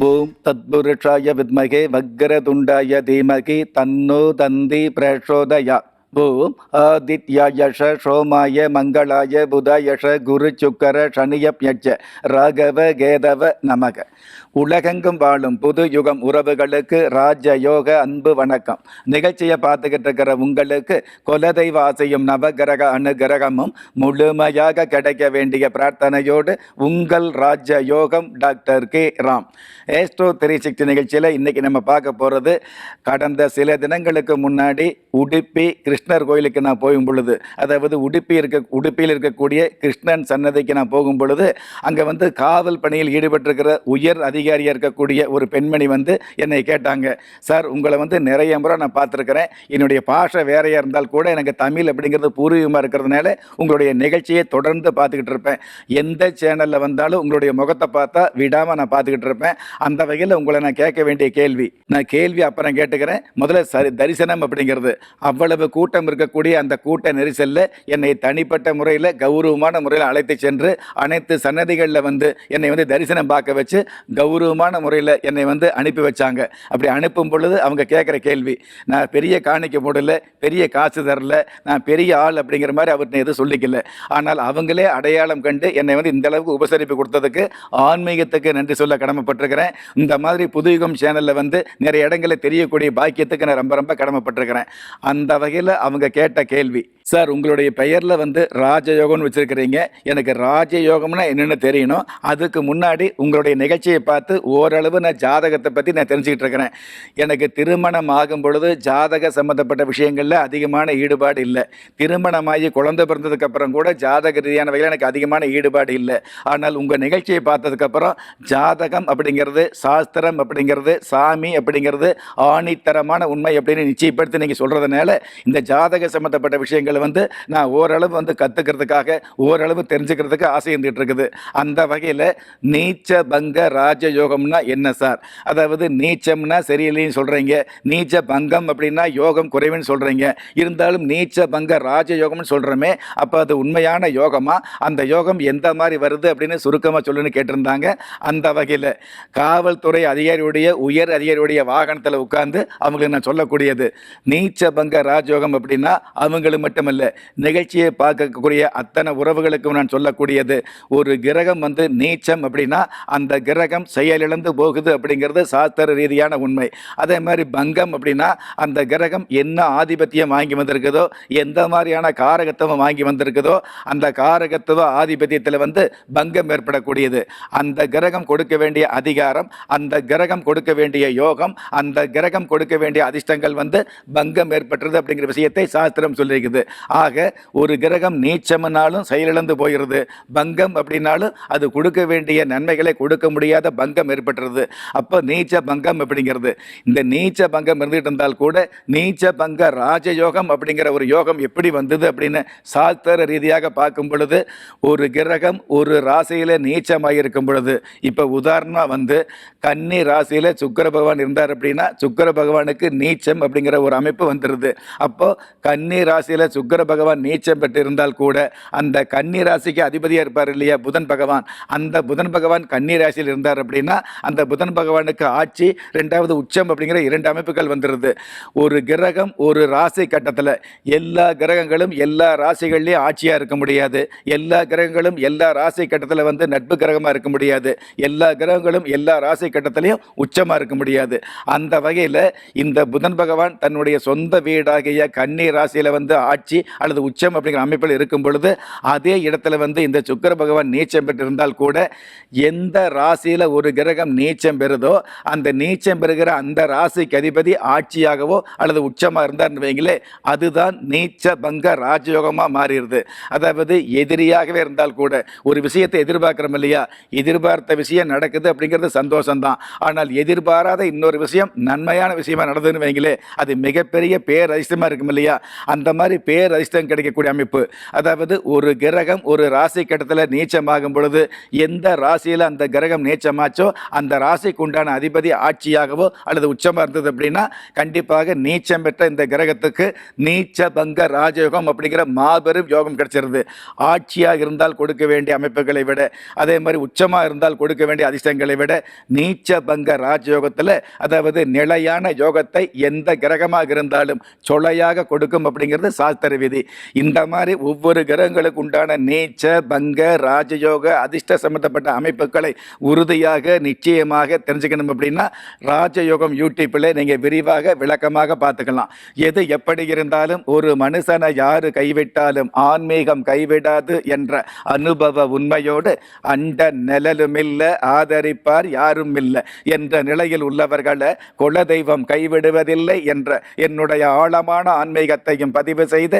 ஓம் தத்புருஷாய வித்மகே வக்ரதுண்டாய தீமகி தன்னோ தந்தி பிரச்சோதயா ஓம் ஆதித்யாயஷ சோமாய மங்களாய புதாயஷ குரு சுக்கர சனியப்யட்ச ராகவ கேதவ நமக. உலகெங்கும் வாழும் புது யுகம் உறவுகளுக்கு ராஜயோக அன்பு வணக்கம். நிகழ்ச்சியை பார்த்துக்கிட்டு இருக்கிற உங்களுக்கு குலதெய்வ ஆசையும் நவகிரக அனுகிரகமும் முழுமையாக கிடைக்க வேண்டிய பிரார்த்தனையோடு உங்கள் Raja Yogam doctor K. Ram. Astro three sixty நிகழ்ச்சியில் இன்னைக்கு நம்ம பார்க்க போகிறது கடந்த சில தினங்களுக்கு முன்னாடி உடுப்பி கிருஷ்ண கிருஷ்ணர் கோயிலுக்கு நான் போகும் பொழுது அதாவது உடுப்பி இருக்க உடுப்பியில் இருக்கக்கூடிய கிருஷ்ணன் சன்னதிக்கு நான் போகும் பொழுது அங்கே வந்து காவல் பணியில் ஈடுபட்டிருக்கிற உயர் அதிகாரியாக இருக்கக்கூடிய ஒரு பெண்மணி வந்து என்னை கேட்டாங்க சார் உங்களை வந்து நிறைய முறை நான் பார்த்துருக்கிறேன். என்னுடைய பாஷை வேறையாக இருந்தால் கூட எனக்கு தமிழ் அப்படிங்கிறது பூர்வீகமாக இருக்கிறதுனால உங்களுடைய நிகழ்ச்சியை தொடர்ந்து பார்த்துக்கிட்டு இருப்பேன். எந்த சேனலில் வந்தாலும் உங்களுடைய முகத்தை பார்த்தா விடாமல் நான் பார்த்துக்கிட்டு இருப்பேன். அந்த வகையில் உங்களை நான் கேட்க வேண்டிய கேள்வி. நான் கேள்வி அப்புறம் கேட்டுக்கிறேன். முதல்ல சரி தரிசனம் அப்படிங்கிறது. அவ்வளவு கூட்டம் கூட்டம் இருக்கக்கூடிய அந்த கூட்ட நெரிசலில் என்னை தனிப்பட்ட முறையில் கௌரவமான முறையில் அழைத்து சென்று அனைத்து சன்னதிகளில் வந்து என்னை வந்து தரிசனம் பார்க்க வச்சு கௌரவமான முறையில் என்னை வந்து அனுப்பி வச்சாங்க. அப்படி அனுப்பும் பொழுது அவங்க கேட்குற கேள்வி நான் பெரிய காணிக்க போடல பெரிய காசு தரல நான் பெரிய ஆள் அப்படிங்கிற மாதிரி அவர்கிட்ட எதுவும் சொல்லிக்கல. ஆனால் அவங்களே அடையாளம் கண்டு என்னை வந்து இந்த அளவுக்கு உபசரிப்பு கொடுத்ததுக்கு ஆன்மீகத்துக்கு நன்றி சொல்ல கடமைப்பட்டிருக்கிறேன். இந்த மாதிரி புதுயுகம் சேனலில் வந்து நிறைய இடங்களில் தெரியக்கூடிய பாக்கியத்துக்கு நான் ரொம்ப ரொம்ப கடமைப்பட்டிருக்கிறேன். அந்த வகையில் அவங்க கேட்ட கேள்வி. சார் உங்களுடைய பெயரில் வந்து ராஜயோகம்னு வச்சுருக்கிறீங்க. எனக்கு ராஜயோகம்னா என்னென்னு தெரியணும். அதுக்கு முன்னாடி உங்களுடைய நிகழ்ச்சியை பார்த்து ஓரளவு நான் ஜாதகத்தை பற்றி நான் தெரிஞ்சுக்கிட்டு இருக்கிறேன். எனக்கு திருமணம் ஆகும் பொழுது ஜாதக சம்மந்தப்பட்ட விஷயங்களில் அதிகமான ஈடுபாடு இல்லை. திருமணமாகி குழந்தை பிறந்ததுக்கப்புறம் கூட ஜாதக ரீதியான வகையில் எனக்கு அதிகமான ஈடுபாடு இல்லை. ஆனால் உங்கள் நிகழ்ச்சியை பார்த்ததுக்கப்புறம் ஜாதகம் அப்படிங்கிறது சாஸ்திரம் அப்படிங்கிறது சாமி அப்படிங்கிறது ஆணித்தரமான உண்மை அப்படின்னு நிச்சயப்படுத்தி நீங்கள் சொல்கிறதுனால இந்த ஜாதக சம்மந்தப்பட்ட விஷயங்களை வந்து நான் ஓரளவு வந்து கற்றுக்கிறதுக்காக ஓரளவு தெரிஞ்சுக்கிறதுக்கு ஆசை இருந்துகிட்டு இருக்குது. அந்த வகையில் நீச்ச பங்க ராஜயோகம்னா என்ன சார்? அதாவது நீச்சம்னா சரியில்லைன்னு சொல்கிறீங்க நீச்ச பங்கம் அப்படின்னா யோகம் குறைவுன்னு சொல்கிறீங்க இருந்தாலும் நீச்ச பங்க ராஜயோகம்னு சொல்கிறோமே அப்போ அது உண்மையான யோகமா? அந்த யோகம் எந்த மாதிரி வருது அப்படின்னு சுருக்கமாக சொல்லுன்னு கேட்டிருந்தாங்க. அந்த வகையில் காவல்துறை அதிகாரியுடைய உயர் அதிகாரியுடைய வாகனத்தில் உட்கார்ந்து அவங்களுக்கு நான் சொல்லக்கூடியது. நீச்ச பங்க ராஜயோகம் அப்படின்னா அவங்களுக்கு மட்டுமல்ல நிகழ்ச்சியை பார்க்கக்கூடிய அத்தனை உறவுகளுக்கும் நான் சொல்லக்கூடியது ஒரு கிரகம் வந்து நீச்சம் அப்படின்னா அந்த கிரகம் செயலிழந்து போகுது அப்படிங்கிறது சாஸ்திர ரீதியான உண்மை. அதே மாதிரி பங்கம் அப்படின்னா அந்த கிரகம் என்ன ஆதிபத்தியம் வாங்கி வந்திருக்குதோ எந்த மாதிரியான காரகத்துவம் வாங்கி வந்திருக்குதோ அந்த காரகத்துவ ஆதிபத்தியத்தில் வந்து பங்கம் ஏற்படக்கூடியது. அந்த கிரகம் கொடுக்க வேண்டிய அதிகாரம் அந்த கிரகம் கொடுக்க வேண்டிய யோகம் அந்த கிரகம் கொடுக்க வேண்டிய அதிர்ஷ்டங்கள் வந்து பங்கம் ஏற்பட்டுறது அப்படிங்கிற விஷயத்தை சாஸ்திரம் சொல்லியிருக்குது. ஆக ஒரு கிரகம் நீச்சம்னாலும் செயலிழந்து போயிடுது. பங்கம் அப்படின்னாலும் அது கொடுக்க வேண்டிய நன்மைகளை கொடுக்க முடியாத பங்கம் ஏற்பட்டுறது அப்போ நீச்ச பங்கம் அப்படிங்கிறது இந்த நீச்ச பங்கம் இருந்துகிட்டு இருந்தால் கூட நீச்ச பங்க ராஜயோகம் அப்படிங்கிற ஒரு யோகம் எப்படி வந்தது அப்படின்னு சாஸ்திர ரீதியாக பார்க்கும் பொழுது ஒரு கிரகம் ஒரு ராசியில் நீச்சமாக இருக்கும் பொழுது இப்போ உதாரணமாக வந்து கன்னி ராசியில் சுக்கர பகவான் இருந்தார் அப்படின்னா சுக்கிர பகவானுக்கு நீச்சம் அப்படிங்கிற ஒரு அமைப்பு வந்துடுது அப்போ கன்னி ராசியில் சுக்கர பகவான் நீச்சம் பெற்று இருந்தால் கூட அந்த கன்னி ராசிக்கு அதிபதியாக இருப்பார் இல்லையா? புதன் பகவான். அந்த புதன் பகவான் கன்னி ராசியில் இருந்தார் அப்படின்னா அந்த புதன் பகவானுக்கு ஆட்சி ரெண்டாவது உச்சம் அப்படிங்கிற இரண்டு அமைப்புகள் வந்துடுது ஒரு கிரகம் ஒரு ராசி கட்டத்தில். எல்லா கிரகங்களும் எல்லா ராசிகள்லேயும் ஆட்சியாக இருக்க முடியாது. எல்லா கிரகங்களும் எல்லா ராசி கட்டத்தில் வந்து நட்பு கிரகமாக இருக்க முடியாது. எல்லா கிரகங்களும் எல்லா ராசி கட்டத்திலையும் உச்சமாக இருக்க முடியாது. அந்த வகையில் இந்த புதன் பகவான் தன்னுடைய சொந்த வீடாகிய கன்னி ராசியில் வந்து ஆட்சி அல்லது உச்சம் அப்படிங்கிற அமைப்பில் இருக்கும் பொழுது அதே இடத்துல வந்து இந்த சுக்கர பகவான் நீச்சம் பெற்றிருந்தால் கூட எந்த ராசியில் ஒரு கிரகம் நீச்சம் பெறுதோ அந்த நீச்சம் பெறுகிற அந்த ராசிக்கு அதிபதி ஆட்சியாகவோ அல்லது உச்சமாக இருந்தார்னு வைங்களே அதுதான் நீச்ச பங்க ராஜயோகமாக மாறிடுது. அதாவது எதிரியாகவே இருந்தால் கூட ஒரு விஷயத்தை எதிர்பார்க்குறோம் இல்லையா? எதிர்பார்த்த விஷயம் நடக்குது அப்படிங்கிறது சந்தோஷம்தான். ஆனால் எதிர்பாராத இன்னொரு விஷயம் நன்மையான விஷயமா நடந்ததுன்னு வைங்களே அது மிகப்பெரிய பேரதிசயமாக இருக்கும் இல்லையா? அந்த மாதிரி பேர் பேரதிர்ஷ்டம் கிடைக்கக்கூடிய அமைப்பு. அதாவது ஒரு கிரகம் ஒரு ராசி கட்டத்தில் நீச்சமாகும் பொழுது எந்த ராசியில் அந்த கிரகம் நீச்சமாச்சோ அந்த ராசிக்கு உண்டான அதிபதி ஆட்சியாகவோ அல்லது உச்சமாக இருந்தது அப்படின்னா கண்டிப்பாக நீச்சம் பெற்ற இந்த கிரகத்துக்கு நீச்ச பங்க ராஜயோகம் அப்படிங்கிற மாபெரும் யோகம் கிடைச்சிருது. ஆட்சியாக இருந்தால் கொடுக்க வேண்டிய அமைப்புகளை விட அதே மாதிரி உச்சமாக இருந்தால் கொடுக்க வேண்டிய அதிர்ஷ்டங்களை விட நீச்ச பங்க ராஜயோகத்தில் அதாவது நிலையான யோகத்தை எந்த கிரகமாக இருந்தாலும் சொலையாக கொடுக்கும் அப்படிங்கிறது சாஸ்திர விதி இந்த மாதிரி ஒவ்வொரு கிரகங்களுக்கு உண்டான நீச்ச பங்க ராஜயோக அதிர்ஷ்ட சம்பந்தப்பட்ட அமைப்புகளை உறுதியாக நிச்சயமாக தெரிஞ்சுக்கணும் அப்படின்னா ராஜயோகம் யூடியூப்பில் நீங்கள் விரிவாக விளக்கமாக பார்த்துக்கலாம். எது எப்படி இருந்தாலும் ஒரு மனுஷனை யார் கைவிட்டாலும் ஆன்மீகம் கைவிடாது என்ற அனுபவ உண்மையோடு அண்ட நிழலுமில்ல ஆதரிப்பார் யாரும் இல்லை என்ற நிலையில் உள்ளவர்களை குலதெய்வம் கைவிடுவதில்லை என்ற என்னுடைய ஆழமான ஆன்மீகத்தையும் பதிவு செய்து